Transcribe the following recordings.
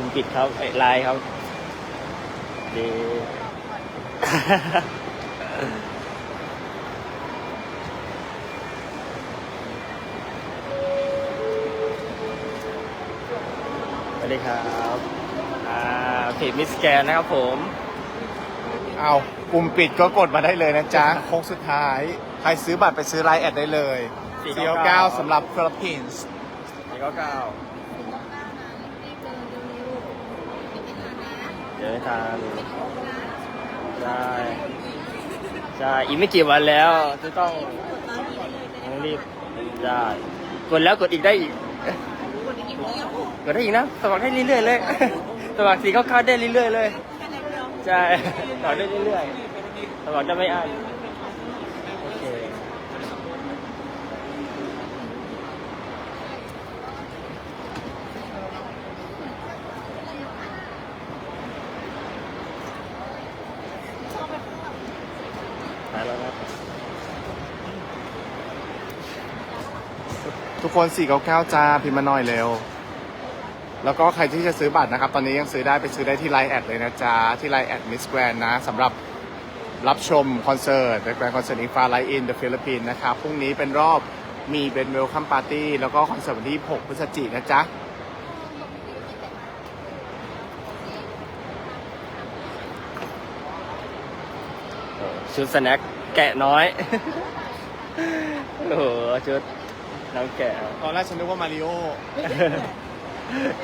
ลุ่มปิดครับไอ้ไลน์ครับดี สวัสดีครับอ่าเพจมิสแกนนะครับผม เอากลุ่มปิดก็กดมาได้เลยนะจ๊ะ โค้งสุดท้าย ใครซื้อบัตรไปซื้อไลน์แอดได้เลย499 499สำหรับฟิลิปปินส์ นี่ก็เก้า เดี๋ยวไม่ทานใช่ใช่อีกไม่กี่วันแล้วจะต้องต้องรีบได้กดแล้วกดอีกได้อีกกดได้อีกนะสมัครได้เรื่อยๆเลยสมัครสีเข้าเก้าได้เรื่อยๆเลย ใช่สมัครได้เรื่อยๆสมัครได้ไม่อั้นโอเค ไปแล้วครับ ทุ กคน499จ้าพิมพ์มาหน่อยเร็ว แล้วก็ใครที่จะซื้อบัตรนะครับ ตอนนี้ยังซื้อได้ไปซื้อได้ที่ไลน์แอดเลยนะจ๊ะที่ไลน์แอดมิสแกรนนะสำหรับรับชมคอนเสิร์ต The Grand Concert in Far Light in the Philippines นะครับพรุ่งนี้เป็นรอบมีเป็นเวลคัมปาร์ตี้แล้วก็คอนเสิร์ตวันที่ 6 พฤศจิกายนนะจ๊ะชุดสแน็คแกะน้อย โอ้โหชุด น้องแกะตอนแรกฉันนึกว่ามาริโอ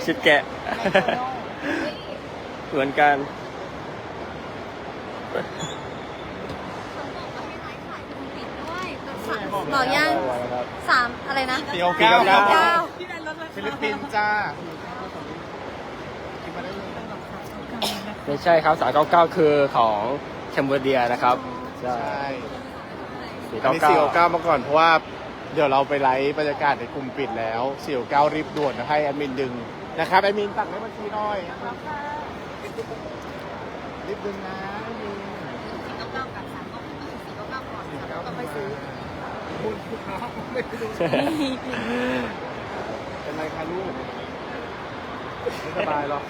ชุดแกะ เหมือนกัน บอกยังสามอะไรนะ499 499เก้าฟิลิปปินส์จ้าพิมพ์มาได้เลยไม่ใช่ครับ399คือของแคนเบอร์เดียนะครับ ใช่ใช่อันนี้499มาก่อนเพราะว่า เดี๋ยวเราไปไลฟ์บรรยากาศในกลุ่มปิดแล้ว499รีบด่วนนะให้แอดมินดึงนะครับแอดมินตักให้บัญชีหน่อยรีบดึงนะดึงคุณคุณน้องไม่รู้เป็นไรคะลูกไม่สบายหรอก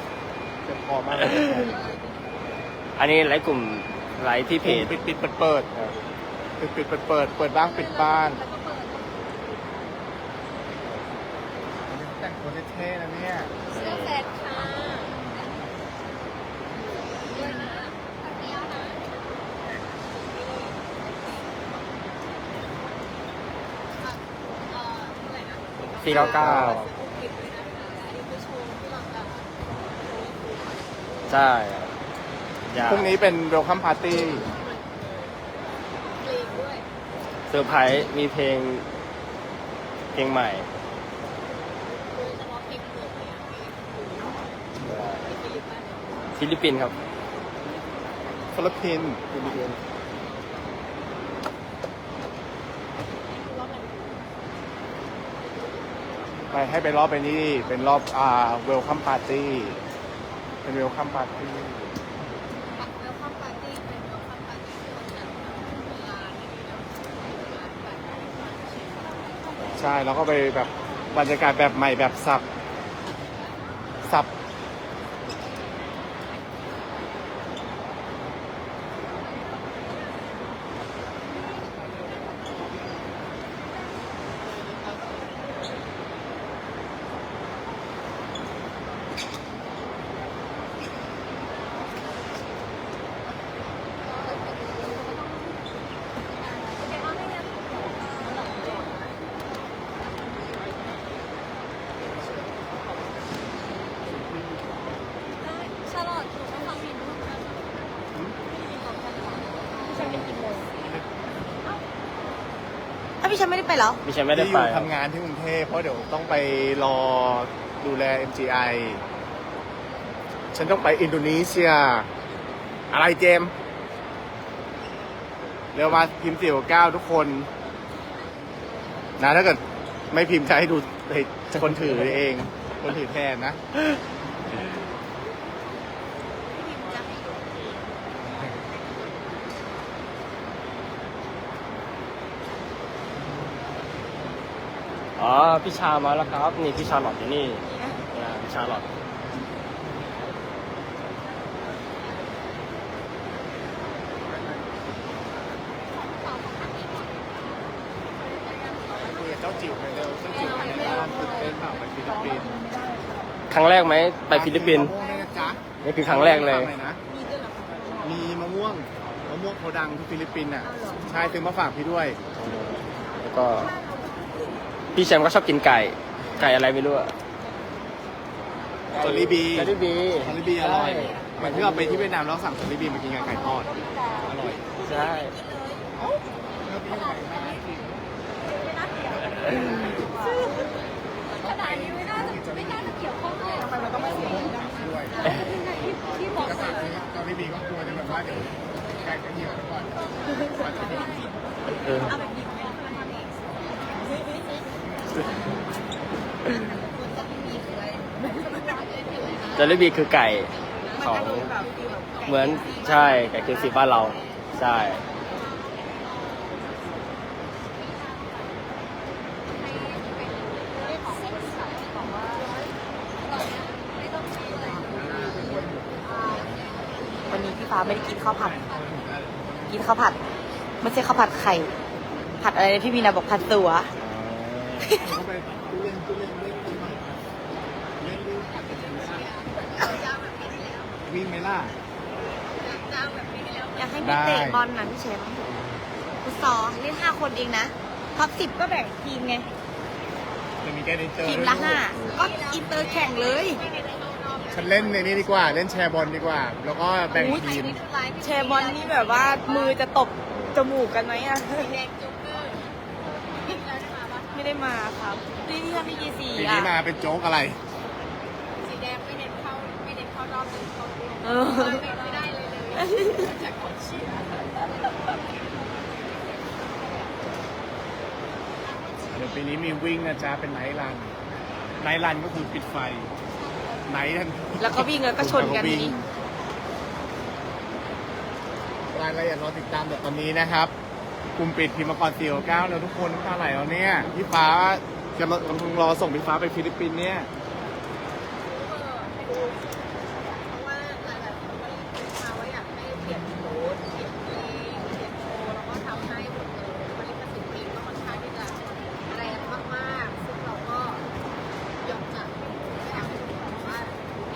เจ็บคอมากเลยอันนี้ไลฟ์กลุ่มไลฟ์ที่เพจปิดปิดเปิดเปิดปิดปิดเปิดเปิดเปิดบ้างปิดบ้านแตัวเท่ๆนะเนี่ย เสื้อเสร็จค่ะ499ใช่อย่าพรุ่งนี้เป็นเวลคัมพาร์ตี้เซอร์ไพรส์มีเพลง เพลงใหม่ ฟิลิปปินส์ครับฟิลิปปินส์ไปให้ไปรอบไปนี่เป็นรอบอ่าเวลคัมปาร์ตี้เป็นเวลคัมปาร์ตี้ใช่แล้วก็ไปแบบบรรยากาศแบบใหม่แบบสับสับ ชาลอตหนูไปฟังเพลงดูพี่ชันเป็นกี่โมง อ้าวพี่ชันไม่ได้ไปเหรอมิฉันไม่ได้ที่อไป ยู่ทำงานที่กรุงเทพเพราะเดี๋ยวต้องไปรอดูแล MGI ฉันต้องไปอินโดนีเซีย อะไรเจมส์เร็วมาพิมพ์สี่เก้าทุกคนนะถ้าเกิดไม่พิมพ์จะให้ดูให้คนถือเอง คนถือแทนนะ อ๋อพี่ชามาแล้วครับ นี่พี่ชาหลอดอยู่นี่นะพี่ชาหลอดเจ้าจิ๋วไปเร็วจิ๋วไปตนานครั้งแรกไหมไปฟิลิปปินส์นี่คือครั้งแรกเลย มีด้วยเหรอมีมะม่วงมะม่วงโคดังที่ฟิลิปปินส์อะชายถึงมาฝากพี่ด้วย แล้วก็ พี่แชมป์ก็ชอบกินไก่ ไก่อะไรไม่รู้อะจอลลี่บีจอลลี่บีจอลลี่บีอร่อยเหมือนที่เราไปที่เวียดนามแล้วสั่งจอลลี่บีมากินกับไก่ทอด อร่อย ใช่ขนาดนี้ไม่น่าจะไม่น่าจะเกี่ยวข้องเลยทำไมมันต้องมาเสียงดังด้วยที่บอกก็สั่งซื้อจอลลี่บีก็กลัวจะแบบว่าเดี๋ยวไก่จะเหี่ยวไปก่อนเออเอาแบบหยิบเนี่ยมาทำเอง จอลลี่บีคือไก่ของเหมือนใช่ไก่คือสีบ้านเรา ใช่วันนี้พี่ฟ้าไม่ได้กินข้าวผัด กินข้าวผัดไม่ใช่ข้าวผัดไข่ ผัดอะไรนะพี่มีนาบอกผัดตัวเข้าไปตู้เล่นตู้เล่นเล่นตู้มาเล่นลูกผัดกันไหมล่ะ วิ่งไหมล่ะ อยากให้ได้มีเตะบอลนะพี่เชฟฟุตซอลเล่นห้าคนเองนะท็อปสิบก็แบ่งทีมไง จะมีแกนิเจอร์ทีมด้วยละห้าก็อินเตอร์แข่งเลยฉันเล่นในนี้ดีกว่า เล่นแชร์บอลดีกว่า แล้วก็แบ่งอุ๊ยทีม แชร์บอลนี่แบบว่ามือจะตบจมูกกันไหมอะไม่ได้มาครับนี่ที่ทำมีกี่สีปีอะนี้มาเป็นโจ๊กอะไร สีแดงไม่เน้นเข้าไม่เน้นเข้ารอบเป็น เข้ารอบเออไม่ได้เลยเลยจากคนเชียร์เดี๋ยวปีนี้มีวิ่งนะจ๊ะเป็นไนท์รันไนท์รันก็คือปิดไฟไนท์ทันแล้วก็วิ่งแล้วก็ชนกันวิ่งนี่รายละเอียดรอติดตามแต่ตอนนี้นะครับกลุ่มปิดพิมพ์มาก่อนสี่เก้าแล้วทุกคนน้ำตาไหลแล้วเนี่ยพี่ฟ้ากำลังกำลังรอส่งพี่ฟ้าไปฟิลิปปินส์เนี่ย เพราะว่าหลายๆคนก็เลยมาว่าอยากให้เปลี่ยนโค้ดเปลี่ยนเพลงเปลี่ยนโชว์แล้วก็ทำให้หมดเลยผลิตภัณฑ์เพลงก็ค่อนข้างที่จะแรงมากๆ ซึ่งเราก็ยอมจัดอยากให้ทุกคนว่า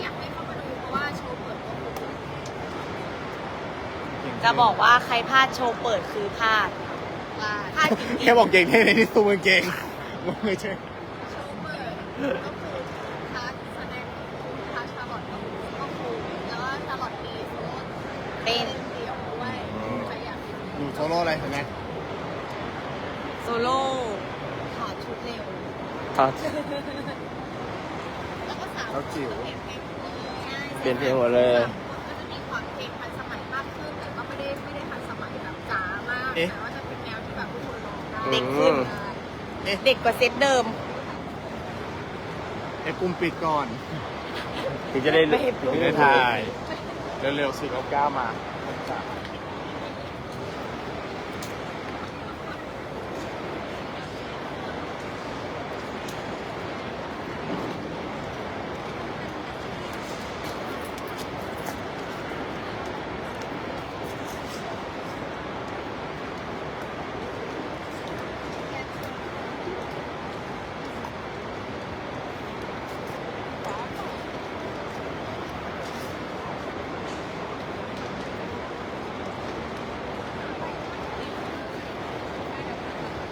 อยากให้เข้ามาดูเพราะว่าโชว์เปิดก็คือ จะบอกว่าใครพลาดโชว์เปิดคือพลาดว่าพลาดจริงแค่บอกเก่งแค่ในที่ตู้กางเกงไม่ใช่โชว์เปิดก็คือคลาสแสดงคลาสชาร์ลอตก็คือก็คือแล้วก็ชาร์ลอตมีโซโล่ๆเป็นเดี่ยวด้วยใครอยากดูดูโซโล่อะไรเห็นไหมโซโล่ถอดชุดเร็วทอดแล้วก็สามเขาจิ๋วเปลี่ยนเพลงหมดเลยามากแต่ว่าจะเป็นแนวที่แบบทุกคนร้องได้เด็กขึ้นอืมเด็กกว่าเซตเดิม ไอ้กลุ่มปิดก่อน ถึงจะได้ไม่เห็น ถึงไม่จะได้ได้ถ่าถ่ายยเร็วๆสี่เก้ามาจ้ะ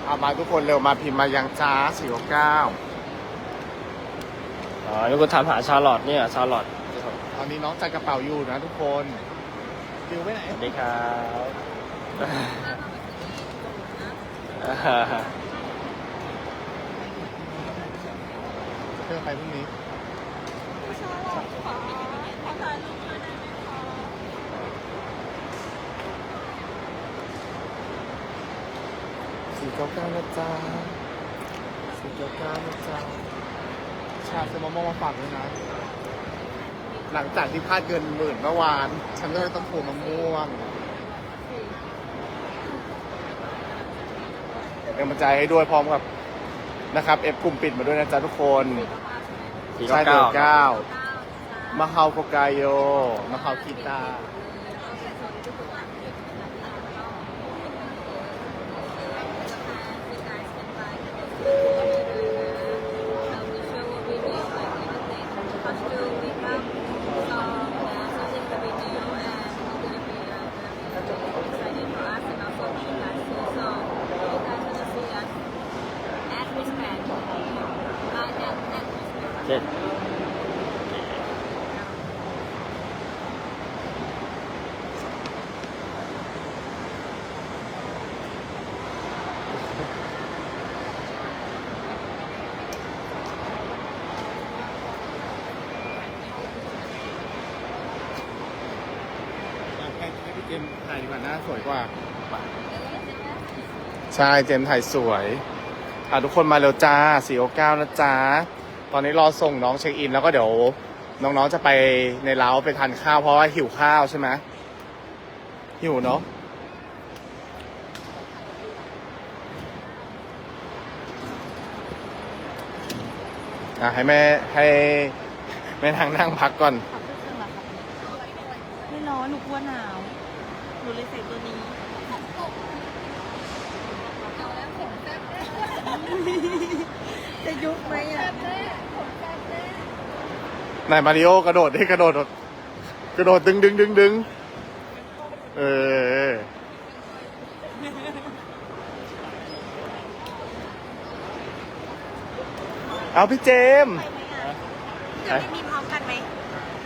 เอามาทุกคนเร็วมาพิมพ์มายังจ้าสี่เก้าอ๋อนี่กูถามหาชาร์ลอตเนี่ยชาร์ลอตตอนนี้น้องจัดกระเป๋าอยู่นะทุกคนดิวไปไหนสวัสดีครับเพื่อไปพรุ่งนี้สี่ เก้าเก้านะจ๊ะสี่เก้าเก้านะจ๊ะชาซื้อมะม่วงมาฝากด้วยนะ หลังจากที่พลาดเงินหมื่นเมื่อวาน ฉันก็เลยต้องโผล่มะม่วงเป็นกำลังใจให้ด้วยพร้อมกับนะครับเอฟกลุ่มปิดมาด้วยนะจ๊ะทุกคนสี่ชาเก้าเดือเก้าเก้ามาเฮาโกกายโยมาเฮาคีตา เจ็ดโอเคให้พี่เจมส์ถ่ายดีกว่าหน้าสวยกว่าใช่เจมส์ถ่ายสวยอะทุกคนมาเร็วจ้าสี่โอเก้านะจ๊ะ ตอนนี้รอส่งน้องเช็คอิน แล้วก็เดี๋ยวน้องๆจะไปในเล้าไปทานข้าวเพราะว่าหิวข้าวใช่ไหมหิวเนาะอะให้แม่ให้แม่นางนั่งพักก่อน ขับเครื่องละครับไม่ร้อนหนูกลัวหนาวหนูเลยใส่ตัวนี้ จะยุบไหมอะ นายมาริโอกระโดดดิกระโดด กระโดดดึงดึงดึงดึงเออเอาพี่เจมส์เดี๋ยวไม่มีพร้อมกันไหม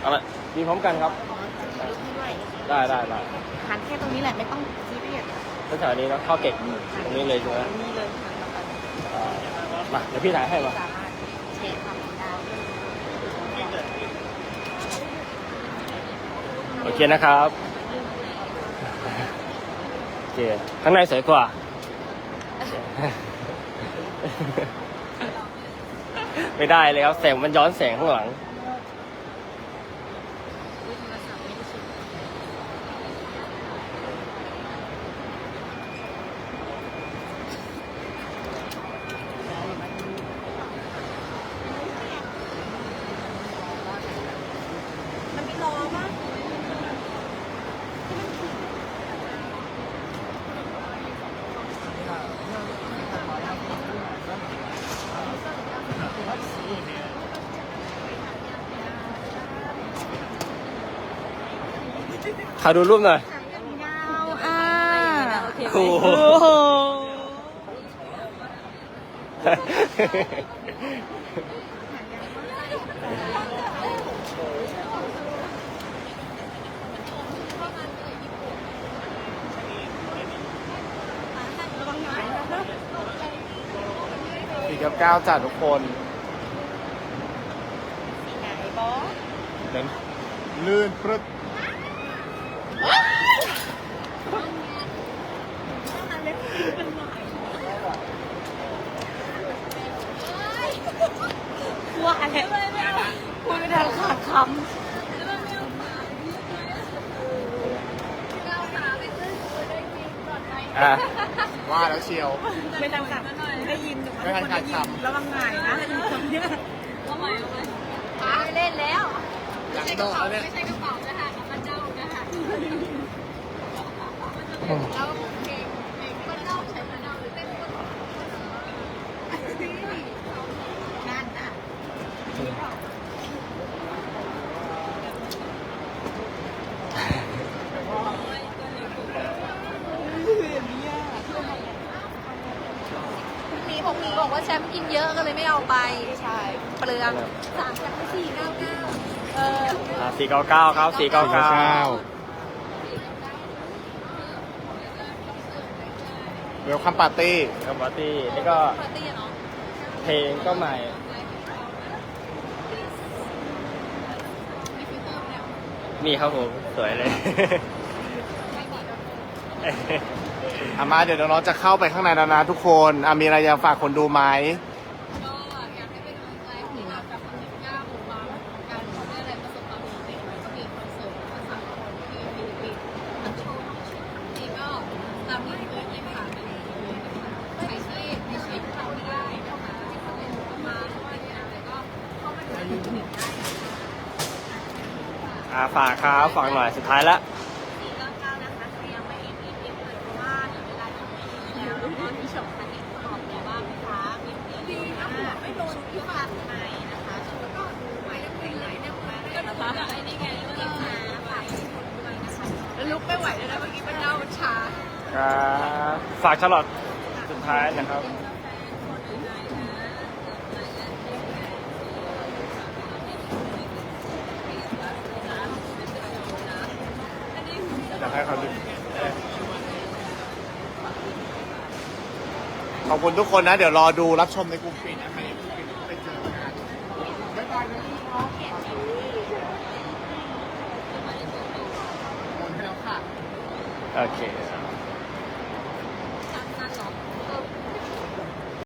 เอาละมีพร้อมกันครับถ่ายรูปให้ด้วยได้ได้ได้หันแค่ตรงนี้แหละไม่ต้องซีเรียสตั้งแต่นี้นะเข้าเก็บตรงนี้เลยใช่ไหมนี่เลยหันต่อไปอ่ามาเดี๋ยวพี่ถ่ายให้มาสามารถเช็คความดาว โอเคนะครับโอเคข้างในสวยกว่า ไม่ได้เลยครับแสงมันย้อนแสงข้างหลัง ขอดูรูปหน่อยยาวอะโอ้โหโหระวังหงายนะสี่กับเก้าจ้ะทุกคนหงายบอสเดินลื่นปรึด กลัวอะไรพูดไม่ทันขาดคอะว่าแล้วเชียวำไม่ทันขาดได้ยินหนูไม่ทันขาดคระวังหงายนะคนเนี้ยไม่เล่นแล้วอยากโดดแล้วเนี่ยไม่ใช่กระเป๋านะคะกับพระเจ้านะคะ แล้วเพลงเพลงพระเจ้าใช้พระเจ้าหรือเต้นคนนั่นน่ะ มีพวกนี้บอกว่าแชมป์กิน เยอะก็เลยไม่เอาไปใช่เปลืองสามชั้นสี่เก้าเก้าเออสี่เก้าเก้าครับสี่เก้าเก้าเวลคัมปาร์ตี้กับปาร์ตี้นี่ก็ปาร์ตี้อะเนาะเพลงก็ใหม่มีฟิลเตอร์แล้วมีครับผมสวยเลยอามาเดี๋ยวน้องๆจะเข้าไปข้างในแล้วนะทุกคนอามีอะไรอยากฝากคนดูไหม นะคะไอ้นี่ไงก็ต้องมาฝากทุกคนด้วยนะคะแล้วลุกไม่ไหวเลยนะเมื่อกี้มันเล่ามันช้า ครับ ฝากชลอดสุดท้ายนะครับ ค อบคุณทุกคนนะ เดี๋ยวรอดูรับชมในกลุ่มปิดนะใครในกลุ่มปิดไปเจอกันบ๊ายบายนะหมดแล้วค่ะ โอเค